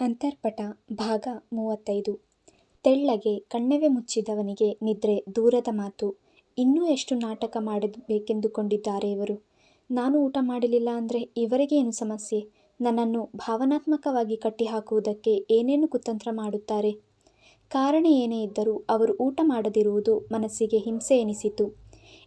ಅಂತರ್ಪಟ ಭಾಗ ಮೂವತ್ತೈದು. ತೆಳ್ಳಗೆ ಕಣ್ಣೆವೆ ಮುಚ್ಚಿದವನಿಗೆ ನಿದ್ರೆ ದೂರದ ಮಾತು, ಇನ್ನೂ ಎಷ್ಟು ನಾಟಕ ಮಾಡಬೇಕೆಂದುಕೊಂಡಿದ್ದಾರೆ ಇವರು? ನಾನು ಊಟ ಮಾಡಲಿಲ್ಲ ಅಂದರೆ ಇವರಿಗೇನು ಸಮಸ್ಯೆ? ನನ್ನನ್ನು ಭಾವನಾತ್ಮಕವಾಗಿ ಕಟ್ಟಿಹಾಕುವುದಕ್ಕೆ ಏನೇನು ಕುತಂತ್ರ ಮಾಡುತ್ತಾರೆ? ಕಾರಣ ಏನೇ ಇದ್ದರೂ ಅವರು ಊಟ ಮಾಡದಿರುವುದು ಮನಸ್ಸಿಗೆ ಹಿಂಸೆ ಎನಿಸಿತು.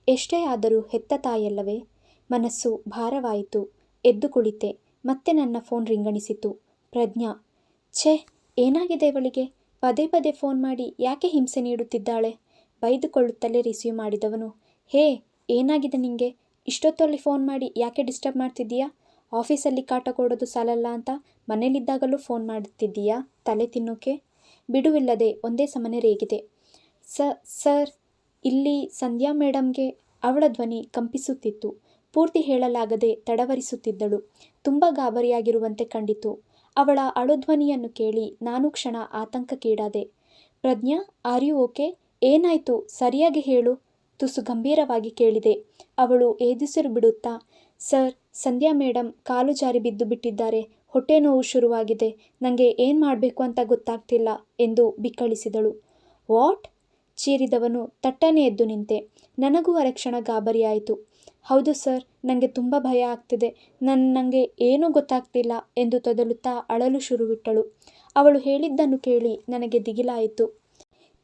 ಎಷ್ಟೇ ಆದರೂ ಹೆತ್ತ ತಾಯಲ್ಲವೇ ಮನಸ್ಸು ಭಾರವಾಯಿತು. ಎದ್ದು ಕುಳಿತೆ. ಮತ್ತೆ ನನ್ನ ಫೋನ್ ರಿಂಗಣಿಸಿತು. ಪ್ರಜ್ಞಾ ಛೇ, ಏನಾಗಿದೆ ಇವಳಿಗೆ? ಪದೇ ಪದೇ ಫೋನ್ ಮಾಡಿ ಯಾಕೆ ಹಿಂಸೆ ನೀಡುತ್ತಿದ್ದಾಳೆ? ಬೈದುಕೊಳ್ಳುತ್ತಲೇ ರಿಸೀವ್ ಮಾಡಿದವನು. ಹೇ, ಏನಾಗಿದೆ ನಿಂಗೆ? ಇಷ್ಟೊತ್ತಲ್ಲಿ ಫೋನ್ ಮಾಡಿ ಯಾಕೆ ಡಿಸ್ಟರ್ಬ್ ಮಾಡ್ತಿದ್ದೀಯಾ? ಆಫೀಸಲ್ಲಿ ಕಾಟ ಕೊಡೋದು ಸಾಲಲ್ಲ ಅಂತ ಮನೇಲಿದ್ದಾಗಲೂ ಫೋನ್ ಮಾಡುತ್ತಿದ್ದೀಯಾ ತಲೆ ತಿನ್ನೋಕೆ? ಬಿಡುವಿಲ್ಲದೆ ಒಂದೇ ಸಮನೆ ರೇಗಿದೆ. ಸ, ಸರ್, ಇಲ್ಲಿ ಸಂಧ್ಯಾ ಮೇಡಮ್ಗೆ ಅವಳ ಧ್ವನಿ ಕಂಪಿಸುತ್ತಿತ್ತು. ಪೂರ್ತಿ ಹೇಳಲಾಗದೆ ತಡವರಿಸುತ್ತಿದ್ದಳು. ತುಂಬ ಗಾಬರಿಯಾಗಿರುವಂತೆ ಕಂಡಿತು. ಅವಳ ಅಳುಧ್ವನಿಯನ್ನು ಕೇಳಿ ನಾನು ಕ್ಷಣ ಆತಂಕಕ್ಕೀಡಾದೆ. ಪ್ರಜ್ಞಾ ಆರ್ ಯು ಓಕೆ ಏನಾಯಿತು? ಸರಿಯಾಗಿ ಹೇಳು. ತುಸು ಗಂಭೀರವಾಗಿ ಕೇಳಿದೆ. ಅವಳು ಏದುಸಿರು ಬಿಡುತ್ತಾ, ಸರ್, ಸಂಧ್ಯಾ ಮೇಡಮ್ ಕಾಲು ಜಾರಿ ಬಿದ್ದು ಬಿಟ್ಟಿದ್ದಾರೆ. ಹೊಟ್ಟೆ ನೋವು ಶುರುವಾಗಿದೆ. ನನಗೆ ಏನು ಮಾಡಬೇಕು ಅಂತ ಗೊತ್ತಾಗ್ತಿಲ್ಲ ಎಂದು ಬಿಕ್ಕಳಿಸಿದಳು. ವಾಟ್? ಚೀರಿದವನು ತಟ್ಟನೆ ಎದ್ದು ನಿಂತೆ. ನನಗೂ ಅರಕ್ಷಣ ಗಾಬರಿಯಾಯಿತು. ಹೌದು ಸರ್ ನನಗೆ ತುಂಬ ಭಯ ಆಗ್ತಿದೆ. ನನ್ನ ನನಗೆ ಏನೂ ಗೊತ್ತಾಗ್ತಿಲ್ಲ ಎಂದು ತೊದಲುತ್ತಾ ಅಳಲು ಶುರುವಿಟ್ಟಳು. ಅವಳು ಹೇಳಿದ್ದನ್ನು ಕೇಳಿ ನನಗೆ ದಿಗಿಲಾಯಿತು.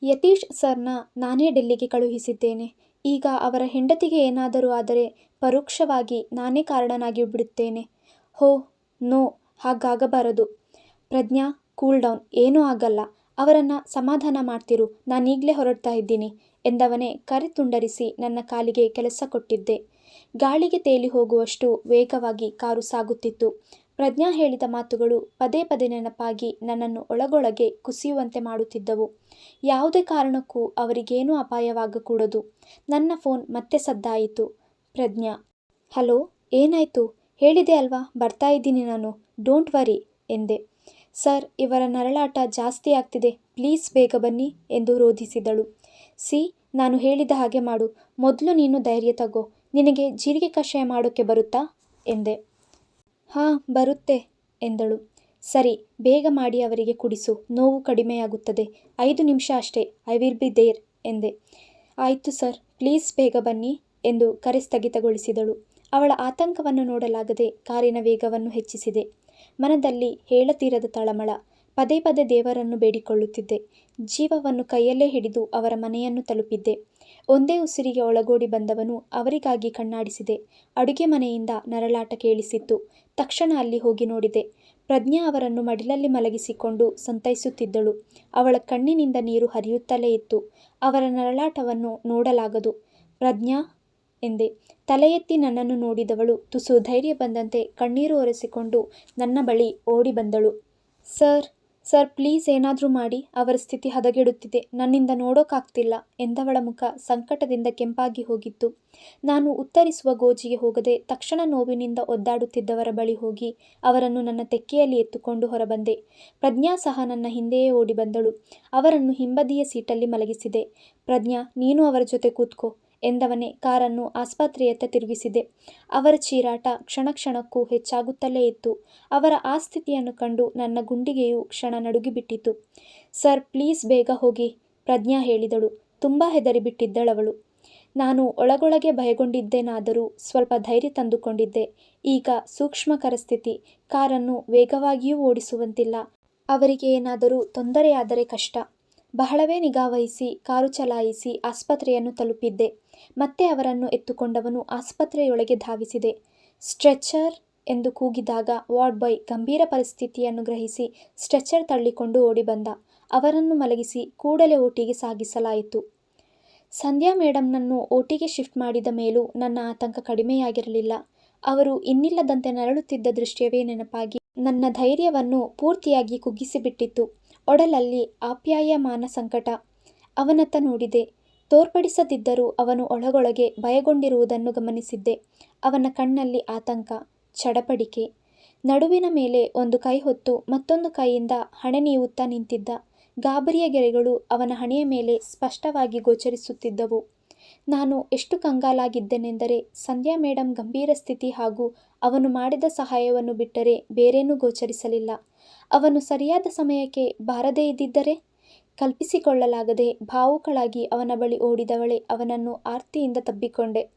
ಯತೀಶ್ ಸರ್ನ ನಾನೇ ಡೆಲ್ಲಿಗೆ ಕಳುಹಿಸಿದ್ದೇನೆ. ಈಗ ಅವರ ಹೆಂಡತಿಗೆ ಏನಾದರೂ ಆದರೆ ಪರೋಕ್ಷವಾಗಿ ನಾನೇ ಕಾರಣನಾಗಿ ಬಿಡುತ್ತೇನೆ. ಹೋ, ನೋ, ಹಾಗಾಗಬಾರದು. ಪ್ರಜ್ಞಾ, ಕೂಲ್ ಡೌನ್, ಏನೂ ಆಗಲ್ಲ. ಅವರನ್ನು ಸಮಾಧಾನ ಮಾಡ್ತಿರು. ನಾನೀಗಲೇ ಹೊರಡ್ತಾ ಇದ್ದೀನಿ. ಎಂದವನೇ ಕರೆ ತುಂಡರಿಸಿ ನನ್ನ ಕಾಲಿಗೆ ಕೆಲಸ ಕೊಟ್ಟಿದ್ದೆ. ಗಾಳಿಗೆ ತೇಲಿ ಹೋಗುವಷ್ಟು ವೇಗವಾಗಿ ಕಾರು ಸಾಗುತ್ತಿತ್ತು. ಪ್ರಜ್ಞಾ ಹೇಳಿದ ಮಾತುಗಳು ಪದೇ ಪದೇ ನೆನಪಾಗಿ ನನ್ನನ್ನು ಒಳಗೊಳಗೆ ಕುಸಿಯುವಂತೆ ಮಾಡುತ್ತಿದ್ದವು. ಯಾವುದೇ ಕಾರಣಕ್ಕೂ ಅವರಿಗೇನೂ ಅಪಾಯವಾಗಕೂಡದು. ನನ್ನ ಫೋನ್ ಮತ್ತೆ ಸದ್ದಾಯಿತು. ಪ್ರಜ್ಞಾ, ಹಲೋ, ಏನಾಯಿತು? ಹೇಳಿದೆ ಅಲ್ವಾ? ಬರ್ತಾ ಇದ್ದೀನಿ ನಾನು. ಡೋಂಟ್ ವರಿ, ಎಂದೆ. ಸರ್, ಇವರ ನರಳಾಟ ಜಾಸ್ತಿ ಆಗ್ತಿದೆ. ಪ್ಲೀಸ್ ಬೇಗ ಬನ್ನಿ, ಎಂದು ರೋಧಿಸಿದಳು. ಸಿ, ನಾನು ಹೇಳಿದ ಹಾಗೆ ಮಾಡು. ಮೊದಲು ನೀನು ಧೈರ್ಯ ತಗೋ. ನಿನಗೆ ಜೀರಿಗೆ ಕಷಾಯ ಮಾಡೋಕ್ಕೆ ಬರುತ್ತಾ? ಎಂದೆ. ಹಾಂ, ಬರುತ್ತೆ, ಎಂದಳು. ಸರಿ, ಬೇಗ ಮಾಡಿ ಅವರಿಗೆ ಕುಡಿಸು. ನೋವು ಕಡಿಮೆಯಾಗುತ್ತದೆ. ಐದು ನಿಮಿಷ ಅಷ್ಟೇ. ಐ ವಿಲ್ ಬಿ ದೇರ್, ಎಂದೆ. ಆಯಿತು ಸರ್, ಪ್ಲೀಸ್ ಬೇಗ ಬನ್ನಿ, ಎಂದು ಕರೆ ಸ್ಥಗಿತಗೊಳಿಸಿದಳು ಅವಳ ಆತಂಕವನ್ನು ನೋಡಲಾಗದೆ ಕಾರಿನ ವೇಗವನ್ನು ಹೆಚ್ಚಿಸಿದೆ. ಮನದಲ್ಲಿ ಹೇಳತೀರದ ತಳಮಳ. ಪದೇ ಪದೇ ದೇವರನ್ನು ಬೇಡಿಕೊಳ್ಳುತ್ತಿದ್ದೆ. ಜೀವವನ್ನು ಕೈಯಲ್ಲೇ ಹಿಡಿದು ಅವರ ಮನೆಯನ್ನು ತಲುಪಿದ್ದೆ. ಒಂದೇ ಉಸಿರಿಗೆ ಒಳಗೋಡಿ ಬಂದವನು ಅವರಿಗಾಗಿ ಕಣ್ಣಾಡಿಸಿದೆ. ಅಡುಗೆ ಮನೆಯಿಂದ ನರಳಾಟ ಕೇಳಿಸಿತ್ತು. ತಕ್ಷಣ ಅಲ್ಲಿ ಹೋಗಿ ನೋಡಿದೆ. ಪ್ರಜ್ಞಾ ಅವರನ್ನು ಮಡಿಲಲ್ಲಿ ಮಲಗಿಸಿಕೊಂಡು ಸಂತೈಸುತ್ತಿದ್ದಳು. ಅವಳ ಕಣ್ಣಿನಿಂದ ನೀರು ಹರಿಯುತ್ತಲೇ ಇತ್ತು. ಅವರ ನರಳಾಟವನ್ನು ನೋಡಲಾಗದು. ಪ್ರಜ್ಞಾ ಎಂದೆ. ತಲೆ ಎತ್ತಿ ನನ್ನನ್ನು ನೋಡಿದವಳು ತುಸು ಧೈರ್ಯ ಬಂದಂತೆ ಕಣ್ಣೀರು ಒರೆಸಿಕೊಂಡು ನನ್ನ ಬಳಿ ಓಡಿ ಬಂದಳು. ಸರ್ ಸರ್, ಪ್ಲೀಸ್ ಏನಾದರೂ ಮಾಡಿ. ಅವರ ಸ್ಥಿತಿ ಹದಗೆಡುತ್ತಿದೆ. ನನ್ನಿಂದ ನೋಡೋಕ್ಕಾಗ್ತಿಲ್ಲ ಎಂದವಳ ಮುಖ ಸಂಕಟದಿಂದ ಕೆಂಪಾಗಿ ಹೋಗಿತ್ತು. ನಾನು ಉತ್ತರಿಸುವ ಗೋಜಿಗೆ ಹೋಗದೆ ತಕ್ಷಣ ನೋವಿನಿಂದ ಒದ್ದಾಡುತ್ತಿದ್ದವರ ಬಳಿ ಹೋಗಿ ಅವರನ್ನು ನನ್ನ ತೆಕ್ಕೆಯಲ್ಲಿ ಎತ್ತುಕೊಂಡು ಹೊರಬಂದೆ. ಪ್ರಜ್ಞಾ ಸಹ ನನ್ನ ಹಿಂದೆಯೇ ಓಡಿ ಬಂದಳು. ಅವರನ್ನು ಹಿಂಬದಿಯ ಸೀಟಲ್ಲಿ ಮಲಗಿಸಿದೆ. ಪ್ರಜ್ಞಾ, ನೀನು ಅವರ ಜೊತೆ ಕೂತ್ಕೋ. ಎಂದವನೇ ಕಾರನ್ನು ಆಸ್ಪತ್ರೆಯತ್ತ ತಿರುಗಿಸಿದೆ. ಅವರ ಚೀರಾಟ ಕ್ಷಣ ಕ್ಷಣಕ್ಕೂ ಹೆಚ್ಚಾಗುತ್ತಲೇ ಇತ್ತು. ಅವರ ಆ ಸ್ಥಿತಿಯನ್ನು ಕಂಡು ನನ್ನ ಗುಂಡಿಗೆಯು ಕ್ಷಣ ನಡುಗಿಬಿಟ್ಟಿತು. ಸರ್, ಪ್ಲೀಸ್ ಬೇಗ ಹೋಗಿ, ಪ್ರಜ್ಞಾ ಹೇಳಿದಳು. ತುಂಬ ಹೆದರಿಬಿಟ್ಟಿದ್ದಳವಳು. ನಾನು ಒಳಗೊಳಗೆ ಭಯಗೊಂಡಿದ್ದೇನಾದರೂ ಸ್ವಲ್ಪ ಧೈರ್ಯ ತಂದುಕೊಂಡಿದ್ದೆ. ಈಗ ಸೂಕ್ಷ್ಮಕರ ಸ್ಥಿತಿ. ಕಾರನ್ನು ವೇಗವಾಗಿಯೂ ಓಡಿಸುವಂತಿಲ್ಲ. ಅವರಿಗೆ ಏನಾದರೂ ತೊಂದರೆಯಾದರೆ ಕಷ್ಟ. ಬಹಳವೇ ನಿಗಾವಹಿಸಿ, ಕಾರು ಚಲಾಯಿಸಿ ಆಸ್ಪತ್ರೆಯನ್ನು ತಲುಪಿದ್ದೆ. ಮತ್ತೆ ಅವರನ್ನು ಎತ್ತುಕೊಂಡವನು ಆಸ್ಪತ್ರೆಯೊಳಗೆ ಧಾವಿಸಿದೆ. ಸ್ಟ್ರೆಚರ್ ಎಂದು ಕೂಗಿದಾಗ ವಾರ್ಡ್ ಬಾಯ್ ಗಂಭೀರ ಪರಿಸ್ಥಿತಿಯನ್ನು ಗ್ರಹಿಸಿ ಸ್ಟ್ರೆಚರ್ ತಳ್ಳಿಕೊಂಡು ಓಡಿಬಂದ. ಅವರನ್ನು ಮಲಗಿಸಿ ಕೂಡಲೇ ಓಟಿಗೆ ಸಾಗಿಸಲಾಯಿತು. ಸಂಧ್ಯಾ ಮೇಡಮ್ನನ್ನು ಓಟಿಗೆ ಶಿಫ್ಟ್ ಮಾಡಿದ ಮೇಲೂ ನನ್ನ ಆತಂಕ ಕಡಿಮೆಯಾಗಿರಲಿಲ್ಲ. ಅವರು ಇನ್ನಿಲ್ಲದಂತೆ ನರಳುತ್ತಿದ್ದ ದೃಶ್ಯವೇ ನೆನಪಾಗಿ ನನ್ನ ಧೈರ್ಯವನ್ನು ಪೂರ್ತಿಯಾಗಿ ಕುಗ್ಗಿಸಿಬಿಟ್ಟಿತ್ತು. ಒಡಲಲ್ಲಿ ಆಪ್ಯಾಯಮಾನ ಸಂಕಟ ಅವನತ್ತ ನೋಡಿದೆ. ತೋರ್ಪಡಿಸದಿದ್ದರೂ ಅವನು ಒಳಗೊಳಗೆ ಭಯಗೊಂಡಿರುವುದನ್ನು ಗಮನಿಸಿದ್ದೆ. ಅವನ ಕಣ್ಣಲ್ಲಿ ಆತಂಕ, ಚಡಪಡಿಕೆ. ನಡುವಿನ ಮೇಲೆ ಒಂದು ಕೈ ಹೊತ್ತು ಮತ್ತೊಂದು ಕೈಯಿಂದ ಹಣೆ ನೀವುತ್ತಾ ನಿಂತಿದ್ದ. ಗಾಬರಿಯ ಗೆರೆಗಳು ಅವನ ಹಣೆಯ ಮೇಲೆ ಸ್ಪಷ್ಟವಾಗಿ ಗೋಚರಿಸುತ್ತಿದ್ದವು. ನಾನು ಎಷ್ಟು ಕಂಗಾಲಾಗಿದ್ದೆನೆಂದರೆ ಸಂಧ್ಯಾ ಮೇಡಮ್ ಗಂಭೀರ ಸ್ಥಿತಿ ಹಾಗೂ ಅವನು ಮಾಡಿದ ಸಹಾಯವನ್ನು ಬಿಟ್ಟರೆ ಬೇರೇನೂ ಗೋಚರಿಸಲಿಲ್ಲ. ಅವನು ಸರಿಯಾದ ಸಮಯಕ್ಕೆ ಬಾರದೇ ಇದ್ದಿದ್ದರೆ? ಕಲ್ಪಿಸಿಕೊಳ್ಳಲಾಗದೆ ಭಾವುಕಳಾಗಿ ಅವನ ಬಳಿ ಓಡಿದವಳೆ ಅವನನ್ನು ಆರ್ತಿಯಿಂದ ತಬ್ಬಿಕೊಂಡೆ.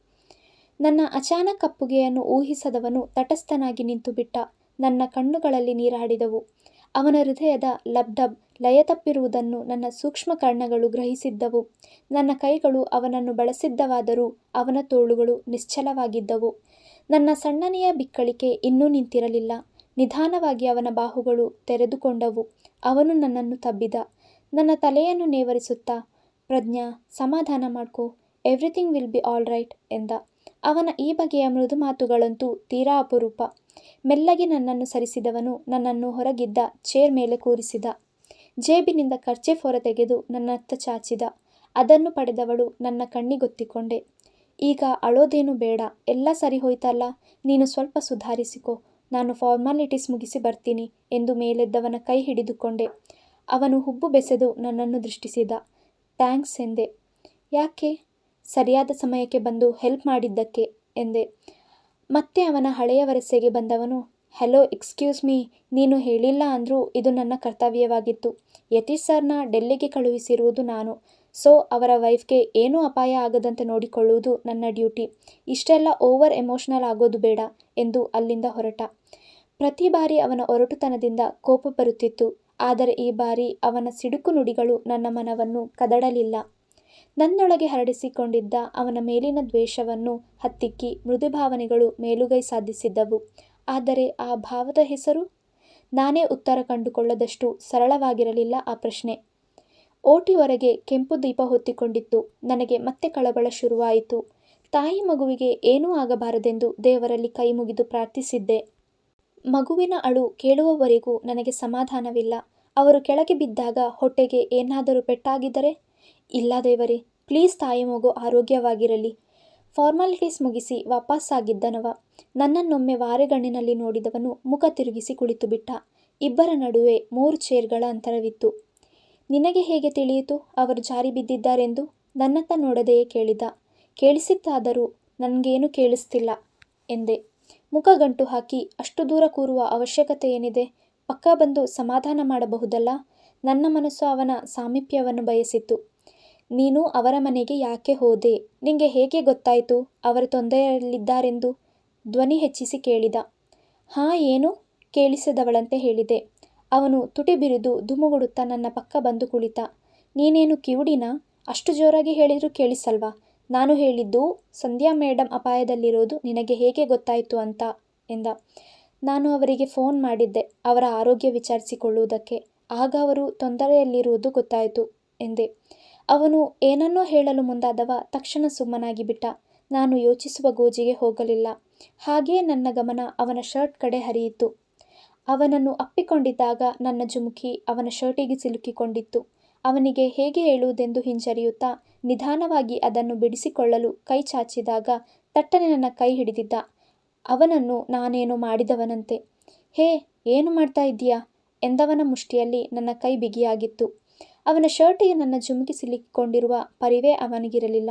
ನನ್ನ ಅಚಾನಕ್ ಅಪ್ಪುಗೆಯನ್ನು ಊಹಿಸದವನು ತಟಸ್ಥನಾಗಿ ನಿಂತುಬಿಟ್ಟ ನನ್ನ ಕಣ್ಣುಗಳಲ್ಲಿ ನೀರಾಡಿದವು. ಅವನ ಹೃದಯದ ಲಬ್ಡಬ್ ಲಯ ತಪ್ಪಿರುವುದನ್ನು ನನ್ನ ಸೂಕ್ಷ್ಮ ಕರ್ಣಗಳು ಗ್ರಹಿಸಿದ್ದವು. ನನ್ನ ಕೈಗಳು ಅವನನ್ನು ಬಳಸಿದ್ದವಾದರೂ ಅವನ ತೋಳುಗಳು ನಿಶ್ಚಲವಾಗಿದ್ದವು. ನನ್ನ ಸಣ್ಣನೆಯ ಬಿಕ್ಕಳಿಕೆ ಇನ್ನೂ ನಿಂತಿರಲಿಲ್ಲ. ನಿಧಾನವಾಗಿ ಅವನ ಬಾಹುಗಳು ತೆರೆದುಕೊಂಡವು. ಅವನು ನನ್ನನ್ನು ತಬ್ಬಿದ. ನನ್ನ ತಲೆಯನ್ನು ನೇವರಿಸುತ್ತಾ, ಪ್ರಜ್ಞಾ, ಸಮಾಧಾನ ಮಾಡ್ಕೋ everything will be all right ಎಂದ. ಅವನ ಈ ಬಗೆಯ ಮೃದು ಮಾತುಗಳಂತೂ ತೀರಾ ಅಪರೂಪ. ಮೆಲ್ಲಗೆ ನನ್ನನ್ನು ಸರಿಸಿದವನು ನನ್ನನ್ನು ಹೊರಗಿದ್ದ ಚೇರ್ ಮೇಲೆ ಕೂರಿಸಿದ. ಜೇಬಿನಿಂದ ಕರ್ಚೀಫ್ ಹೊರತೆಗೆದು ನನ್ನತ್ತ ಚಾಚಿದ. ಅದನ್ನು ಪಡೆದವಳು ನನ್ನ ಕಣ್ಣಿಗೊತ್ತಿಕೊಂಡೆ. ಈಗ ಅಳೋದೇನು ಬೇಡ, ಎಲ್ಲ ಸರಿ ಹೋಯ್ತಲ್ಲ, ನೀನು ಸ್ವಲ್ಪ ಸುಧಾರಿಸಿಕೊ, ನಾನು ಫಾರ್ಮಾಲಿಟೀಸ್ ಮುಗಿಸಿ ಬರ್ತೀನಿ ಎಂದು ಮೇಲೆದ್ದವನ ಕೈ ಹಿಡಿದುಕೊಂಡೆ. ಅವನು ಹುಬ್ಬು ಬೆಸೆದು ನನ್ನನ್ನು ದೃಷ್ಟಿಸಿದ. ಥ್ಯಾಂಕ್ಸ್ ಎಂದೆ. ಯಾಕೆ? ಸರಿಯಾದ ಸಮಯಕ್ಕೆ ಬಂದು ಹೆಲ್ಪ್ ಮಾಡಿದ್ದಕ್ಕೆ ಎಂದೆ. ಮತ್ತೆ ಅವನ ಹಳೆಯ ವರಸೆಗೆ ಬಂದವನು, ಹಲೋ, ಎಕ್ಸ್ಕ್ಯೂಸ್ ಮೀ, ನೀನು ಹೇಳಿಲ್ಲ ಅಂದರೂ ಇದು ನನ್ನ ಕರ್ತವ್ಯವಾಗಿತ್ತು. ಯತೀಶ್ ಸರ್ನ ಡೆಲ್ಲಿಗೆ ಕಳುಹಿಸಿರುವುದು ನಾನು. ಸೊ, ಅವರ ವೈಫ್ಗೆ ಏನೂ ಅಪಾಯ ಆಗದಂತೆ ನೋಡಿಕೊಳ್ಳುವುದು ನನ್ನ ಡ್ಯೂಟಿ. ಇಷ್ಟೆಲ್ಲ ಓವರ್ ಎಮೋಷನಲ್ ಆಗೋದು ಬೇಡ ಎಂದು ಅಲ್ಲಿಂದ ಹೊರಟ. ಪ್ರತಿ ಬಾರಿ ಅವನ ಒರಟುತನದಿಂದ ಕೋಪ ಬರುತ್ತಿತ್ತು. ಆದರೆ ಈ ಬಾರಿ ಅವನ ಸಿಡುಕು ನುಡಿಗಳು ನನ್ನ ಮನವನ್ನು ಕದಡಲಿಲ್ಲ. ನನ್ನೊಳಗೆ ಹರಡಿಸಿಕೊಂಡಿದ್ದ ಅವನ ಮೇಲಿನ ದ್ವೇಷವನ್ನು ಹತ್ತಿಕ್ಕಿ ಮೃದುಭಾವನೆಗಳು ಮೇಲುಗೈ ಸಾಧಿಸಿದ್ದವು. ಆದರೆ ಆ ಭಾವದ ಹೆಸರು? ನಾನೇ ಉತ್ತರ ಕಂಡುಕೊಳ್ಳದಷ್ಟು ಸರಳವಾಗಿರಲಿಲ್ಲ ಆ ಪ್ರಶ್ನೆ. ಓಟಿ ಹೊರಗೆ ಕೆಂಪು ದೀಪ ಹೊತ್ತಿಕೊಂಡಿತ್ತು. ನನಗೆ ಮತ್ತೆ ಕಳಬಳ ಶುರುವಾಯಿತು. ತಾಯಿ ಮಗುವಿಗೆ ಏನೂ ಆಗಬಾರದೆಂದು ದೇವರಲ್ಲಿ ಕೈ ಮುಗಿದು ಪ್ರಾರ್ಥಿಸಿದ್ದೆ. ಮಗುವಿನ ಅಳು ಕೇಳುವವರೆಗೂ ನನಗೆ ಸಮಾಧಾನವಿಲ್ಲ. ಅವರು ಕೆಳಗೆ ಬಿದ್ದಾಗ ಹೊಟ್ಟೆಗೆ ಏನಾದರೂ ಪೆಟ್ಟಾಗಿದ್ದರೆ? ಇಲ್ಲ ದೇವರೇ, ಪ್ಲೀಸ್ ತಾಯಿ ಮಗು ಆರೋಗ್ಯವಾಗಿರಲಿ. ಫಾರ್ಮಾಲಿಟೀಸ್ ಮುಗಿಸಿ ವಾಪಸ್ಸಾಗಿದ್ದನವ. ನನ್ನನ್ನೊಮ್ಮೆ ವಾರೆಗಣ್ಣಿನಲ್ಲಿ ನೋಡಿದವನು ಮುಖ ತಿರುಗಿಸಿ ಕುಳಿತುಬಿಟ್ಟ ಇಬ್ಬರ ನಡುವೆ ಮೂರು ಚೇರ್ಗಳ ಅಂತರವಿತ್ತು. ನಿನಗೆ ಹೇಗೆ ತಿಳಿಯಿತು? ಅವರು ಜಾರಿ ಬಿದ್ದಿದ್ದಾರೆಂದು? ನನ್ನತ್ತ ನೋಡದೆಯೇ ಕೇಳಿದ. ಕೇಳಿಸಿತ್ತಾದರೂ ನನಗೇನು ಕೇಳಿಸ್ತಿಲ್ಲ ಎಂದೆ. ಮುಖ ಗಂಟು ಹಾಕಿ ಅಷ್ಟು ದೂರ ಕೂರುವ ಅವಶ್ಯಕತೆ ಏನಿದೆ? ಪಕ್ಕ ಬಂದು ಸಮಾಧಾನ ಮಾಡಬಹುದಲ್ಲ? ನನ್ನ ಮನಸ್ಸು ಅವನ ಸಾಮೀಪ್ಯವನ್ನು ಬಯಸಿತ್ತು. ನೀನು ಅವರ ಮನೆಗೆ ಯಾಕೆ ಹೋದೆ? ನಿಂಗೆ ಹೇಗೆ ಗೊತ್ತಾಯಿತು? ಅವರು ತೊಂದರೆಯಲ್ಲಿದ್ದಾರೆಂದು? ಧ್ವನಿ ಹೆಚ್ಚಿಸಿ ಕೇಳಿದ. ಹಾಂ, ಏನು? ಕೇಳಿಸದವಳಂತೆ ಹೇಳಿದೆ. ಅವನು ತುಟಿ ಬಿರಿದು ಧುಮುಗುಡುತ್ತಾ ನನ್ನ ಪಕ್ಕ ಬಂದು ಕುಳಿತ. ನೀನೇನು ಕಿವುಡಿನ? ಅಷ್ಟು ಜೋರಾಗಿ ಹೇಳಿದರೂ ಕೇಳಿಸಲ್ವಾ? ನಾನು ಹೇಳಿದ್ದು, ಸಂಧ್ಯಾ ಮೇಡಮ್ ಅಪಾಯದಲ್ಲಿರೋದು ನಿನಗೆ ಹೇಗೆ ಗೊತ್ತಾಯಿತು ಅಂತ ಎಂದ. ನಾನು ಅವರಿಗೆ ಫೋನ್ ಮಾಡಿದ್ದೆ, ಅವರ ಆರೋಗ್ಯ ವಿಚಾರಿಸಿಕೊಳ್ಳುವುದಕ್ಕೆ. ಆಗ ಅವರು ತೊಂದರೆಯಲ್ಲಿರುವುದು ಗೊತ್ತಾಯಿತು ಎಂದೆ. ಅವನು ಏನನ್ನೋ ಹೇಳಲು ಮುಂದಾದವ ತಕ್ಷಣ ಸುಮ್ಮನಾಗಿ ಬಿಟ್ಟ. ನಾನು ಯೋಚಿಸುವ ಗೋಜಿಗೆ ಹೋಗಲಿಲ್ಲ. ಹಾಗೆಯೇ ನನ್ನ ಗಮನ ಅವನ ಶರ್ಟ್ ಕಡೆ ಹರಿಯಿತು. ಅವನನ್ನು ಅಪ್ಪಿಕೊಂಡಿದ್ದಾಗ ನನ್ನ ಜುಮುಕಿ ಅವನ ಶರ್ಟಿಗೆ ಸಿಲುಕಿಕೊಂಡಿತ್ತು. ಅವನಿಗೆ ಹೇಗೆ ಹೇಳುವುದೆಂದು ಹಿಂಜರಿಯುತ್ತಾ ನಿಧಾನವಾಗಿ ಅದನ್ನು ಬಿಡಿಸಿಕೊಳ್ಳಲು ಕೈ ಚಾಚಿದಾಗ ತಟ್ಟನೆ ನನ್ನ ಕೈ ಹಿಡಿದಿದ್ದ. ಅವನನ್ನು ನಾನೇನು ಮಾಡಿದವನಂತೆ? ಹೇ, ಏನು ಮಾಡ್ತಾ ಇದ್ದೀಯಾ? ಎಂದವನ ಮುಷ್ಟಿಯಲ್ಲಿ ನನ್ನ ಕೈ ಬಿಗಿಯಾಗಿತ್ತು. ಅವನ ಶರ್ಟಿಗೆ ನನ್ನ ಜುಮುಕಿ ಸಿಲುಕಿಕೊಂಡಿರುವ ಪರಿವೇ ಅವನಿಗಿರಲಿಲ್ಲ.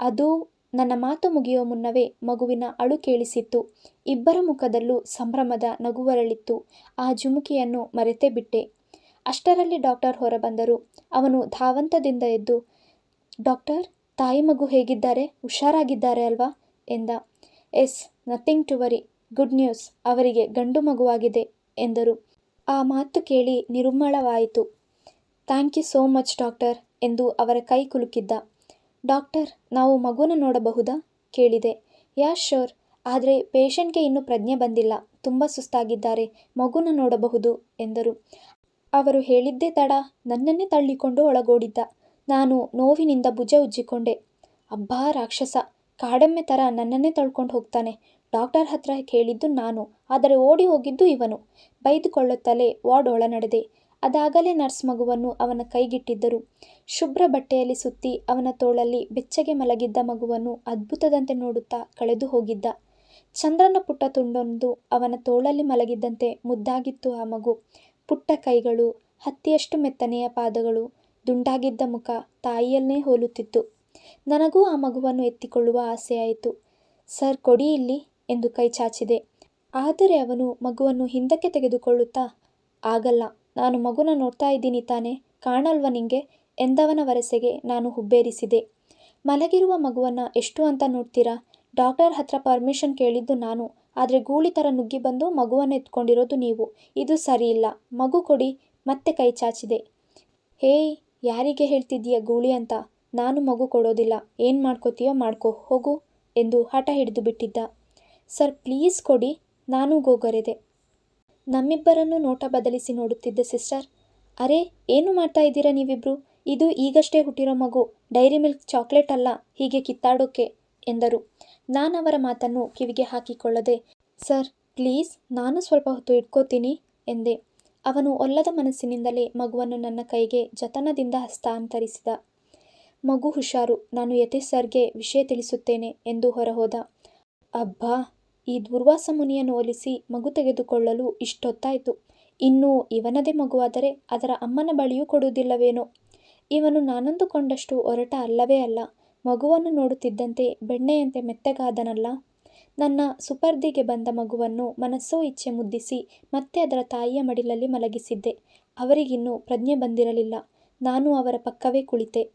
ಅದು ನನ್ನ ಮಾತು ಮುಗಿಯುವ ಮುನ್ನವೇ ಮಗುವಿನ ಅಳು ಕೇಳಿಸಿತ್ತು. ಇಬ್ಬರ ಮುಖದಲ್ಲೂ ಸಂಭ್ರಮದ ನಗುವರಳಿತ್ತು. ಆ ಜುಮುಕಿಯನ್ನು ಮರೆತೇ ಬಿಟ್ಟೆ. ಅಷ್ಟರಲ್ಲಿ ಡಾಕ್ಟರ್ ಹೊರಬಂದರು. ಅವನು ಧಾವಂತದಿಂದ ಎದ್ದು, ಡಾಕ್ಟರ್, ತಾಯಿ ಮಗು ಹೇಗಿದ್ದಾರೆ? ಹುಷಾರಾಗಿದ್ದಾರೆ ಅಲ್ವಾ? ಎಂದ. Yes, nothing to worry. Good news. ಅವರಿಗೆ ಗಂಡು ಮಗುವಾಗಿದೆ ಎಂದರು. ಆ ಮಾತು ಕೇಳಿ ನಿರುಮ್ಮಳವಾಯಿತು thank you so much doctor ಎಂದು ಅವರ ಕೈ ಕುಲುಕಿದ್ದ. ಡಾಕ್ಟರ್, ನಾವು ಮಗುನ ನೋಡಬಹುದಾ? ಕೇಳಿದೆ. ಯಾ ಶೋರ್ ಆದರೆ ಪೇಷಂಟ್ಗೆ ಇನ್ನೂ ಪ್ರಜ್ಞೆ ಬಂದಿಲ್ಲ. ತುಂಬ ಸುಸ್ತಾಗಿದ್ದಾರೆ. ಮಗುನ ನೋಡಬಹುದು ಎಂದರು. ಅವರು ಹೇಳಿದ್ದೇ ತಡ. ನನ್ನನ್ನೇ ತಳ್ಳಿಕೊಂಡು ಒಳಗೋಡಿದ್ದ. ನಾನು ನೋವಿನಿಂದ ಭುಜ ಉಜ್ಜಿಕೊಂಡೆ. ಅಬ್ಬಾ ರಾಕ್ಷಸ, ಕಾಡೆಮ್ಮೆ ಥರ ನನ್ನನ್ನೇ ತಳ್ಕೊಂಡು ಹೋಗ್ತಾನೆ. ಡಾಕ್ಟರ್ ಹತ್ರ ಕೇಳಿದ್ದು ನಾನು, ಆದರೆ ಓಡಿ ಹೋಗಿದ್ದು ಇವನು. ಬೈದುಕೊಳ್ಳುತ್ತಲೇ ವಾರ್ಡ್ ಒಳ ನಡೆದೆ ಅದಾಗಲೇ ನರ್ಸ್ ಮಗುವನ್ನು ಅವನ ಕೈಗಿಟ್ಟಿದ್ದರು. ಶುಭ್ರ ಬಟ್ಟೆಯಲ್ಲಿ ಸುತ್ತಿ ಅವನ ತೋಳಲ್ಲಿ ಬೆಚ್ಚಗೆ ಮಲಗಿದ್ದ ಮಗುವನ್ನು ಅದ್ಭುತದಂತೆ ನೋಡುತ್ತಾ ಕಳೆದು ಹೋಗಿದ್ದ. ಚಂದ್ರನ ಪುಟ್ಟ ತುಂಡೊಂದು ಅವನ ತೋಳಲ್ಲಿ ಮಲಗಿದ್ದಂತೆ ಮುದ್ದಾಗಿತ್ತು ಆ ಮಗು. ಪುಟ್ಟ ಕೈಗಳು, ಹತ್ತಿಯಷ್ಟು ಮೆತ್ತನೆಯ ಪಾದಗಳು, ದುಂಡಾಗಿದ್ದ ಮುಖ ತಾಯಿಯನ್ನೇ ಹೋಲುತ್ತಿತ್ತು. ನನಗೂ ಆ ಮಗುವನ್ನು ಎತ್ತಿಕೊಳ್ಳುವ ಆಸೆಯಾಯಿತು. ಸರ್, ಕೊಡಿ ಇಲ್ಲಿ ಎಂದು ಕೈ ಚಾಚಿದೆ. ಆದರೆ ಅವನು ಮಗುವನ್ನು ಹಿಂದಕ್ಕೆ ತೆಗೆದುಕೊಳ್ಳುತ್ತಾ? ಆಗಲ್ಲ. ನಾನು ಮಗುನ ನೋಡ್ತಾ ಇದ್ದೀನಿ ತಾನೆ. ಕಾಣಲ್ವ ನಿಂಗೆ? ಎಂದವನ ವರಸೆಗೆ ನಾನು ಹುಬ್ಬೇರಿಸಿದೆ. ಮಲಗಿರುವ ಮಗುವನ್ನು ಎಷ್ಟು ಅಂತ ನೋಡ್ತೀರಾ? ಡಾಕ್ಟರ್ ಹತ್ರ ಪರ್ಮಿಷನ್ ಕೇಳಿದ್ದು ನಾನು. ಆದರೆ ಗೂಳಿ ಥರ ನುಗ್ಗಿ ಬಂದು ಮಗುವನ್ನು ಎತ್ಕೊಂಡಿರೋದು ನೀವು. ಇದು ಸರಿಯಿಲ್ಲ. ಮಗು ಕೊಡಿ, ಮತ್ತೆ ಕೈ ಚಾಚಿದೆ. ಹೇಯ್, ಯಾರಿಗೆ ಹೇಳ್ತಿದ್ದೀಯ ಗೂಳಿ ಅಂತ? ನಾನು ಮಗು ಕೊಡೋದಿಲ್ಲ. ಏನು ಮಾಡ್ಕೋತೀಯೋ ಮಾಡ್ಕೋ, ಹೋಗು ಎಂದು ಹಠ ಹಿಡಿದು ಬಿಟ್ಟಿದ್ದ. ಸರ್, ಪ್ಲೀಸ್ ಕೊಡಿ, ನಾನು ಗೋಗರೆದೆ. ನಮ್ಮಿಬ್ಬರನ್ನು ನೋಟ ಬದಲಿಸಿ ನೋಡುತ್ತಿದ್ದೆ, ಸಿಸ್ಟರ್. ಅರೆ, ಏನು ಮಾಡ್ತಾ ಇದ್ದೀರಾ ನೀವಿಬ್ರು? ಇದು ಈಗಷ್ಟೇ ಹುಟ್ಟಿರೋ ಮಗು. ಡೈರಿ ಮಿಲ್ಕ್ ಚಾಕ್ಲೇಟ್ ಅಲ್ಲ, ಹೀಗೆ ಕಿತ್ತಾಡೋಕೆ, ಎಂದರು. ನಾನವರ ಮಾತನ್ನು ಕಿವಿಗೆ ಹಾಕಿಕೊಳ್ಳದೆ, ಸರ್, ಪ್ಲೀಸ್, ನಾನು ಸ್ವಲ್ಪ ಹೊತ್ತು ಇಟ್ಕೋತೀನಿ, ಎಂದೆ. ಅವನು ಒಲ್ಲದ ಮನಸ್ಸಿನಿಂದಲೇ ಮಗುವನ್ನು ನನ್ನ ಕೈಗೆ ಜತನದಿಂದ ಹಸ್ತಾಂತರಿಸಿದ. ಮಗು ಹುಷಾರು, ನಾನು ಯತೀಶ್ ಸರ್ಗೆ ವಿಷಯ ತಿಳಿಸುತ್ತೇನೆ ಎಂದು ಹೊರಹೋದ. ಅಬ್ಬಾ, ಈ ದುರ್ವಾಸ ಮುನಿಯನ್ನು ಒಲಿಸಿ ಮಗು ತೆಗೆದುಕೊಳ್ಳಲು ಇಷ್ಟೊತ್ತಾಯಿತು. ಇನ್ನು ಇವನದೇ ಮಗುವಾದರೆ ಅದರ ಅಮ್ಮನ ಬಳಿಯೂ ಕೊಡುವುದಿಲ್ಲವೇನೋ? ಇವನು ನಾನಂದುಕೊಂಡಷ್ಟು ಒರಟ ಅಲ್ಲವೇ ಅಲ್ಲ. ಮಗುವನ್ನು ನೋಡುತ್ತಿದ್ದಂತೆ ಬೆಣ್ಣೆಯಂತೆ ಮೆತ್ತಗಾದನಲ್ಲ. ನನ್ನ ಸುಪರ್ದಿಗೆ ಬಂದ ಮಗುವನ್ನು ಮನಸ್ಸೋ ಇಚ್ಛೆ ಮುದ್ದಿಸಿ ಮತ್ತೆ ಅದರ ತಾಯಿಯ ಮಡಿಲಲ್ಲಿ ಮಲಗಿಸಿದ್ದೆ. ಅವರಿಗಿನ್ನೂ ಪ್ರಜ್ಞೆ ಬಂದಿರಲಿಲ್ಲ. ನಾನು ಅವರ ಪಕ್ಕವೇ ಕುಳಿತೆ.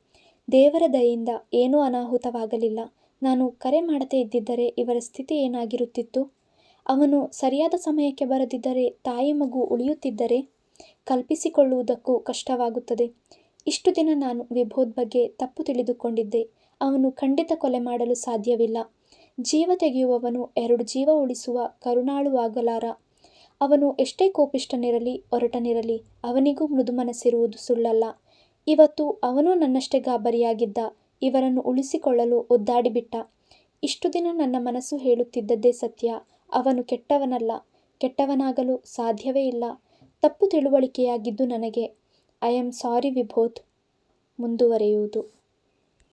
ದೇವರ ದಯೆಯಿಂದ ಏನೂ ಅನಾಹುತವಾಗಲಿಲ್ಲ. ನಾನು ಕರೆ ಮಾಡದೇ ಇದ್ದಿದ್ದರೆ ಇವರ ಸ್ಥಿತಿ ಏನಾಗಿರುತ್ತಿತ್ತು? ಅವನು ಸರಿಯಾದ ಸಮಯಕ್ಕೆ ಬರದಿದ್ದರೆ ತಾಯಿ ಮಗು ಉಳಿಯುತ್ತಿದ್ದರೆ ಕಲ್ಪಿಸಿಕೊಳ್ಳುವುದಕ್ಕೂ ಕಷ್ಟವಾಗುತ್ತದೆ. ಇಷ್ಟು ದಿನ ನಾನು ವಿಭೋದ್ ಬಗ್ಗೆ ತಪ್ಪು ತಿಳಿದುಕೊಂಡಿದ್ದೆ. ಅವನು ಖಂಡಿತ ಕೊಲೆ ಮಾಡಲು ಸಾಧ್ಯವಿಲ್ಲ. ಜೀವ ತೆಗೆಯುವವನು ಎರಡು ಜೀವ ಉಳಿಸುವ ಕರುಣಾಳುವಾಗಲಾರ. ಅವನು ಎಷ್ಟೇ ಕೋಪಿಷ್ಟನಿರಲಿ ಒರಟನಿರಲಿ, ಅವನಿಗೂ ಮೃದು ಮನಸ್ಸಿರುವುದು ಸುಳ್ಳಲ್ಲ. ಇವತ್ತು ಅವನು ನನ್ನಷ್ಟೇ ಗಾಬರಿಯಾಗಿದ್ದ, ಇವರನ್ನು ಉಳಿಸಿಕೊಳ್ಳಲು ಒದ್ದಾಡಿಬಿಟ್ಟ. ಇಷ್ಟು ದಿನ ನನ್ನ ಮನಸ್ಸು ಹೇಳುತ್ತಿದ್ದದ್ದೇ ಸತ್ಯ. ಅವನು ಕೆಟ್ಟವನಲ್ಲ. ಕೆಟ್ಟವನಾಗಲು ಸಾಧ್ಯವೇ ಇಲ್ಲ. ತಪ್ಪು ತಿಳುವಳಿಕೆಯಾಗಿದ್ದು ನನಗೆ. I am sorry Vibhot. ಮುಂದುವರೆಯುವುದು.